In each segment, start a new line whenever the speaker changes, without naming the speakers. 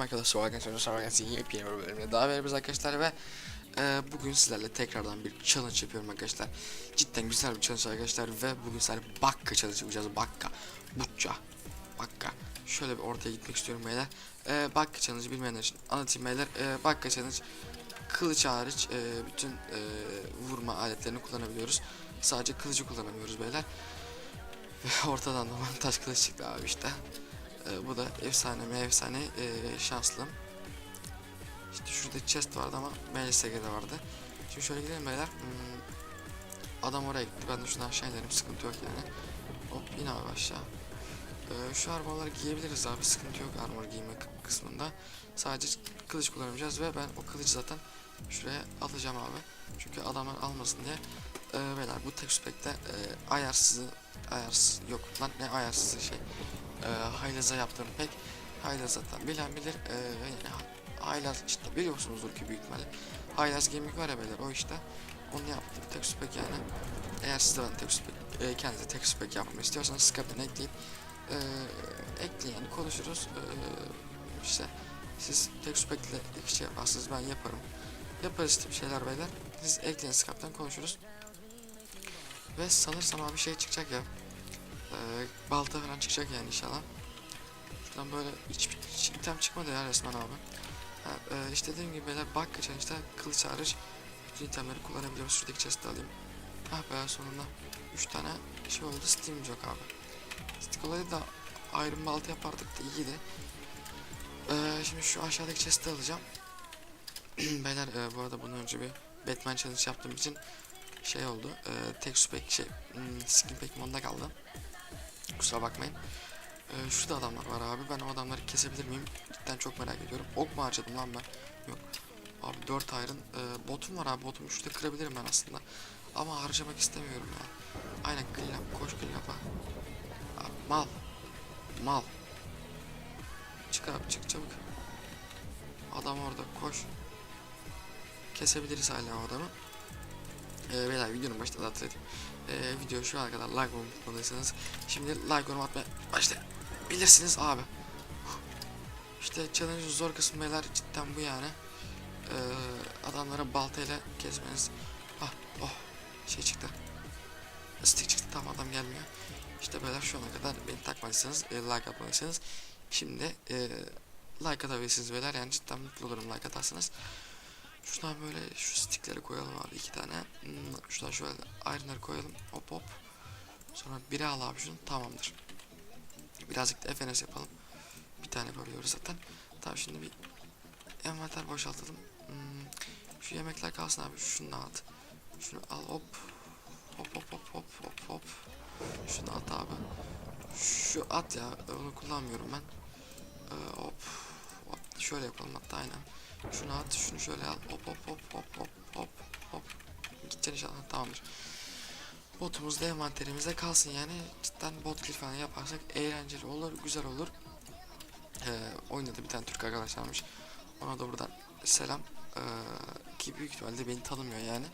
arkadaşlar arkadaşlar sonra arkadaşlar yepyeni bir bölümle daha beraberiz arkadaşlar ve e, bugün sizlerle tekrardan bir challenge yapıyorum arkadaşlar. Cidden güzel bir challenge arkadaşlar ve bugün sizlerle bakka challenge yapacağız. Bakka, butça, bakka. Şöyle bir ortaya gitmek istiyorum beyler. E, bakka challenge bilmeyenler için anlatayım beyler. E, bakka challenge kılıç hariç e, bütün e, vurma aletlerini kullanabiliyoruz. Sadece kılıcı kullanamıyoruz beyler. Ve ortadan da taş kılıç çıktı abi işte. Ee, bu da efsane mi efsane ee, şanslım. İşte şurada chest vardı ama MLSG'de vardı. Şimdi şöyle gidelim beyler. Hmm, adam oraya gitti. Ben de şuradan aşağı inerim. Sıkıntı yok yani. Hop in abi aşağı. Ee, şu armorları giyebiliriz abi. Sıkıntı yok armor giyme kı- kısmında. Sadece kılıç kullanamayacağız ve ben o kılıcı zaten şuraya atacağım abi. Çünkü adamlar almasın diye. Ee, beyler bu tek spekte e, ayarsız ayarsız yok lan ne ayarsız şey e, haylaza yaptığım pek haylaz zaten bilen bilir. E, haylaz işte biliyorsunuzdur ki büyük ihtimalle haylaz gemik var ya beyler o işte onu yaptım. Tek spek yani eğer siz de ben tek spek e, kendinize tek spek yapmayı istiyorsanız Skype'den ekleyip e, ekleyin yani konuşuruz. E, işte siz tek spekle iki şey yaparsınız ben yaparım. Yaparız işte şeyler beyler. Siz ekleyin Skype'den konuşuruz. Ve sanırsam abi şey çıkacak ya ee, balta falan çıkacak yani inşallah. Şuradan böyle hiç, hiç item çıkmadı ya resmen abi. Ha, e, işte dediğim gibi beyler bak geçen işte kılıç hariç bütün itemleri kullanabiliyoruz. Şuradaki chest'i alayım. Ah be sonunda 3 tane şey oldu Steam yok abi. Stick olaydı da Iron balta yapardık da iyiydi. Ee, şimdi şu aşağıdaki chest'i alacağım. beyler e, bu arada bundan önce bir Batman challenge yaptığım için şey oldu. E, tek spek şey hmm, skin pack modda kaldı. Kusura bakmayın. Ee, şurada adamlar var abi. Ben o adamları kesebilir miyim? Cidden çok merak ediyorum. Ok mu harcadım lan ben? Yok. Abi 4 iron. Ee, botum var abi. Botumu şurada kırabilirim ben aslında. Ama harcamak istemiyorum ya. Aynen up. Koş. Abi, mal. Mal. Çık abi çık çabuk. Adam orada koş. Kesebiliriz hala o adamı. Ee, beyler videonun başında da hatırlatayım. Ee, video şu ana kadar like unutmadıysanız şimdi like yorum atmaya başlayabilirsiniz abi. İşte challenge'ın zor kısmı beyler cidden bu yani. Ee, adamlara baltayla kesmeniz. Ah oh şey çıktı. Stick çıktı tam adam gelmiyor. İşte beyler şu ana kadar beni takmadıysanız e, like atmadıysanız şimdi e, like atabilirsiniz beyler yani cidden mutlu olurum like atarsanız. Şuradan böyle şu stickleri koyalım abi iki tane. Hmm, şuradan şöyle iron'ları koyalım. Hop hop. Sonra biri al abi şunu tamamdır. Birazcık da FNS yapalım. Bir tane yapabiliyoruz zaten. Tamam şimdi bir envanter boşaltalım. Hmm, şu yemekler kalsın abi. Şunu at. Şunu al hop. Hop hop hop hop hop hop. Şunu at abi. Şu at ya onu kullanmıyorum ben. Ee, hop. hop. Şöyle yapalım hatta aynen. Şunu at, şunu şöyle al. Hop hop hop hop hop hop hop. Gideceksin inşallah tamamdır. Botumuz da envanterimizde kalsın yani. Cidden bot kill falan yaparsak eğlenceli olur, güzel olur. Ee, oyunda da bir tane Türk arkadaşlarmış. Ona da buradan selam. Ee, ki büyük ihtimalle beni tanımıyor yani.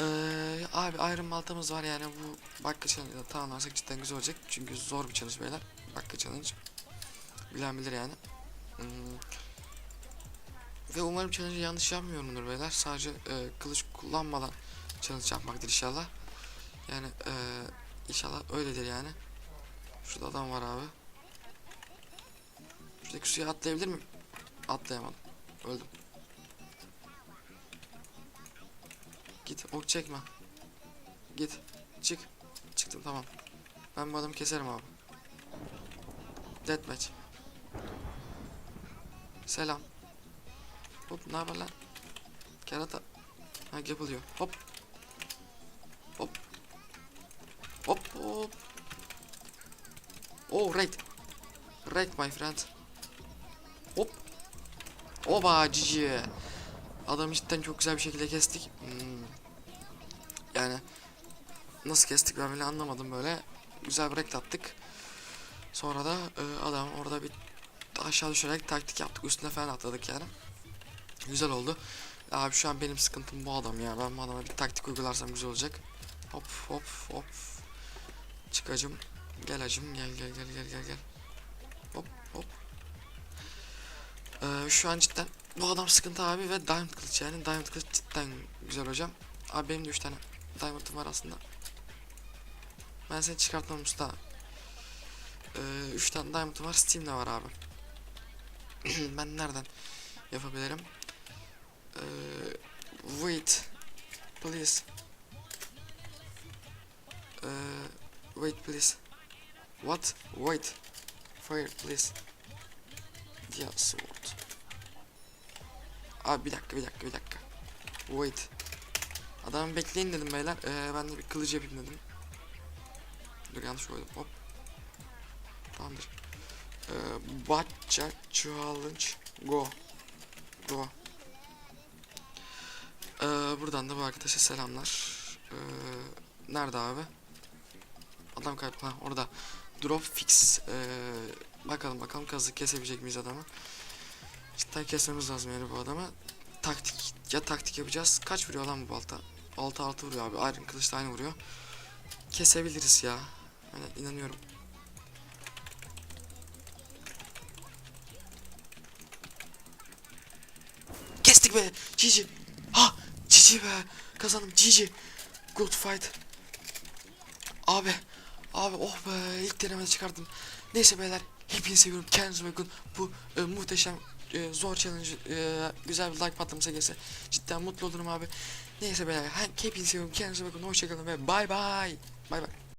Ee, abi Iron Baltamız var yani bu Bakka Challenge'da tamamlarsak cidden güzel olacak. Çünkü zor bir challenge beyler. Bakka Challenge. Bilen bilir yani. Hmm, ve umarım challenge'ı yanlış yapmıyorumdur beyler. Sadece e, kılıç kullanmadan challenge yapmaktır inşallah. Yani e, inşallah öyledir yani. Şurada adam var abi. Şuradaki suya atlayabilir miyim? Atlayamadım. Öldüm. Git ok çekme. Git. Çık. Çıktım tamam. Ben bu adamı keserim abi. Deathmatch. Selam. Hop ne haber lan? Kerata. Ha yapılıyor. Hop. Hop. Hop hop. Oh right. Right my friend. Hop. Oba cici. Adamı cidden çok güzel bir şekilde kestik. Hmm. Yani nasıl kestik ben bile anlamadım böyle. Güzel bir break attık. Sonra da e, adam orada bir aşağı düşerek taktik yaptık. Üstüne falan atladık yani. Güzel oldu. Abi şu an benim sıkıntım bu adam ya. Ben bu adama bir taktik uygularsam güzel olacak. Hop hop hop. Çık acım. Gel acım. Gel gel gel gel gel gel. Hop hop. Ee, şu an cidden bu adam sıkıntı abi ve diamond kılıç yani diamond kılıç cidden güzel hocam. Abi benim de 3 tane diamond'ım var aslında. Ben seni çıkartmam usta. 3 tane diamond'ım var Steam'de var abi. ben nereden yapabilirim? Ee, wait please. Ee, wait please. What? Wait. Fire please. Dia sword. Abi bir dakika bir dakika bir dakika. Wait. Adamı bekleyin dedim beyler. Ee, ben de bir kılıcı yapayım dedim. Dur yanlış koydum. Hop. Tamamdır. Ee, Batça challenge go. Go. Ee, buradan da bu arkadaşa selamlar. Ee, nerede abi? Adam kayıp. Ha orada. Drop fix. Ee, bakalım bakalım kazık kesebilecek miyiz adamı? Cidden kesmemiz lazım yani bu adamı. Taktik ya taktik yapacağız. Kaç vuruyor lan bu balta? 6 6 vuruyor abi. Iron kılıç da aynı vuruyor. Kesebiliriz ya. Hani inanıyorum. Kestik be. GG. GG be. Kazandım GG. Good fight. Abi. Abi oh be ilk denemede çıkardım. Neyse beyler hepinizi seviyorum. Kendinize bakın. Bu e, muhteşem e, zor challenge e, güzel bir like patlaması gelse cidden mutlu olurum abi. Neyse beyler hepinizi seviyorum. Kendinize bakın. Hoşçakalın ve bay bay. Bay bay.